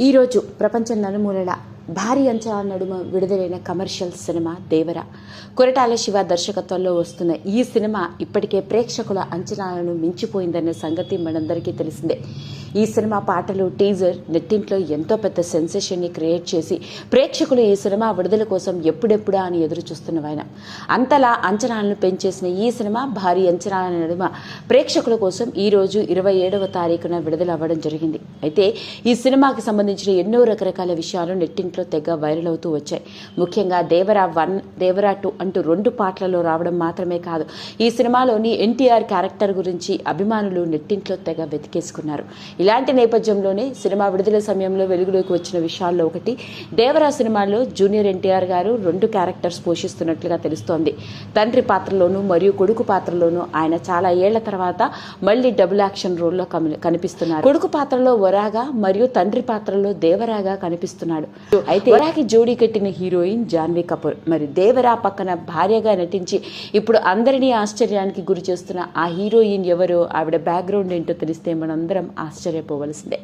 ఈరోజు ప్రపంచ నలుమూలల భారీ అంచనా నడుమ విడుదలైన కమర్షియల్ సినిమా దేవర. కొరటాల శివ దర్శకత్వంలో వస్తున్న ఈ సినిమా ఇప్పటికే ప్రేక్షకుల అంచనాలను మించిపోయిందనే సంగతి మనందరికీ తెలిసిందే. ఈ సినిమా పాటలు టీజర్ నెట్టింట్లో ఎంతో పెద్ద సెన్సేషన్ని క్రియేట్ చేసి ప్రేక్షకులు ఈ సినిమా విడుదల కోసం ఎప్పుడెప్పుడా అని ఎదురు చూస్తున్నవాయన. అంతలా అంచనాలను పెంచేసిన ఈ సినిమా భారీ అంచనాల నడుమ ప్రేక్షకుల కోసం ఈ రోజు ఇరవై ఏడవ తారీఖున విడుదల అవ్వడం జరిగింది. అయితే ఈ సినిమాకి సంబంధించిన ఎన్నో రకరకాల విషయాలు నెట్టింట్లో తెగ వైరల్ అవుతూ వచ్చాయి. ముఖ్యంగా దేవరా వన్ దేవరా టూ అంటూ రెండు పాటలలో రావడం మాత్రమే కాదు ఈ సినిమాలోని ఎన్టీఆర్ క్యారెక్టర్ గురించి అభిమానులు నెట్టింట్లో తెగ వెతికేసుకున్నారు. ఇలాంటి నేపథ్యంలోనే సినిమా విడుదల సమయంలో వెలుగులోకి వచ్చిన విషయాల్లో ఒకటి దేవరా సినిమాలో జూనియర్ ఎన్టీఆర్ గారు రెండు క్యారెక్టర్స్ పోషిస్తున్నట్లుగా తెలుస్తోంది. తండ్రి పాత్రలోనూ మరియు కొడుకు పాత్రలోనూ ఆయన చాలా ఏళ్ళ తర్వాత మళ్ళీ డబుల్ యాక్షన్ రోల్లో కనిపిస్తున్నారు. కొడుకు పాత్రలో వరాగా మరియు తండ్రి పాత్రలో దేవరాగా కనిపిస్తున్నాడు. అయితే వరాకి జోడీ కట్టిన హీరోయిన్ జాన్వీ కపూర్. మరి దేవరా పక్కన భార్యగా నటించి ఇప్పుడు అందరినీ ఆశ్చర్యానికి గురి చేస్తున్న ఆ హీరోయిన్ ఎవరో ఆవిడ బ్యాక్గ్రౌండ్ ఏంటో తెలిస్తే మనందరం ఆశ్చర్యం ఆశ్చర్యపోవలసిందే.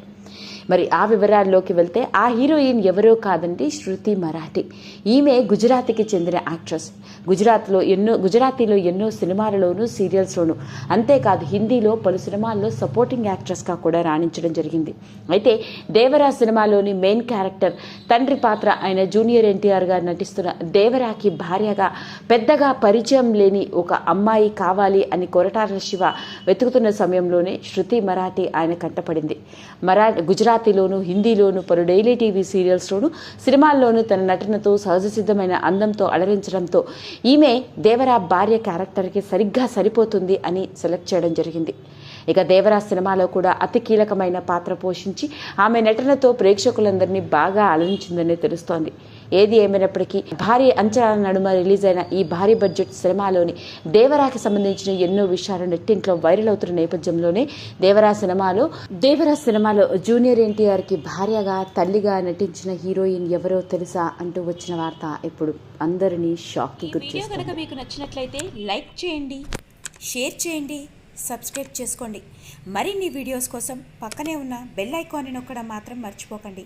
మరి ఆ వివరాల్లోకి వెళ్తే ఆ హీరోయిన్ ఎవరో కాదండి శృతి మరాఠీ. ఈమె గుజరాతీకి చెందిన యాక్ట్రెస్. గుజరాత్లో ఎన్నో గుజరాతీలో ఎన్నో సినిమాలలోనూ సీరియల్స్లోనూ అంతేకాదు హిందీలో పలు సినిమాల్లో సపోర్టింగ్ యాక్ట్రెస్గా కూడా రాణించడం జరిగింది. అయితే దేవరా సినిమాలోని మెయిన్ క్యారెక్టర్ తండ్రి పాత్ర ఆయన జూనియర్ ఎన్టీఆర్ గారు నటిస్తున్న దేవరాకి భార్యగా పెద్దగా పరిచయం లేని ఒక అమ్మాయి కావాలి అని కొరటాల శివ వెతుకుతున్న సమయంలోనే శృతి మరాఠీ ఆయన కంటపడింది. మరా గుజరాతీలోను హిందీలోను పలు డైలీ టీవీ సీరియల్స్లోను సినిమాల్లోనూ తన నటనతో సహజ సిద్ధమైన అందంతో అలరించడంతో ఈమె దేవరా భార్య క్యారెక్టర్కి సరిగ్గా సరిపోతుంది అని సెలెక్ట్ చేయడం జరిగింది. ఇక దేవరా సినిమాలో కూడా అతి కీలకమైన పాత్ర పోషించి ఆమె నటనతో ప్రేక్షకులందరినీ బాగా అలరించిందని తెలుస్తోంది. ఏది ఏమైనప్పటికీ భారీ అంచనాల నడుమ రిలీజ్ అయిన ఈ భారీ బడ్జెట్ సినిమాలోని దేవరాకి సంబంధించిన ఎన్నో విషయాలు నెట్టింట్లో వైరల్ అవుతున్న నేపథ్యంలోనే దేవరా సినిమాలో దేవరా సినిమాలో జూనియర్ ఎన్టీఆర్కి భార్యగా తల్లిగా నటించిన హీరోయిన్ ఎవరో తెలుసా అంటూ వచ్చిన వార్త ఇప్పుడు అందరినీ షాక్కి గురి వీడియో కనుక మీకు నచ్చినట్లయితే లైక్ చేయండి షేర్ చేయండి సబ్స్క్రైబ్ చేసుకోండి. మరిన్ని వీడియోస్ కోసం పక్కనే ఉన్న బెల్ ఐకాన్ని నొక్కడం మాత్రం మర్చిపోకండి.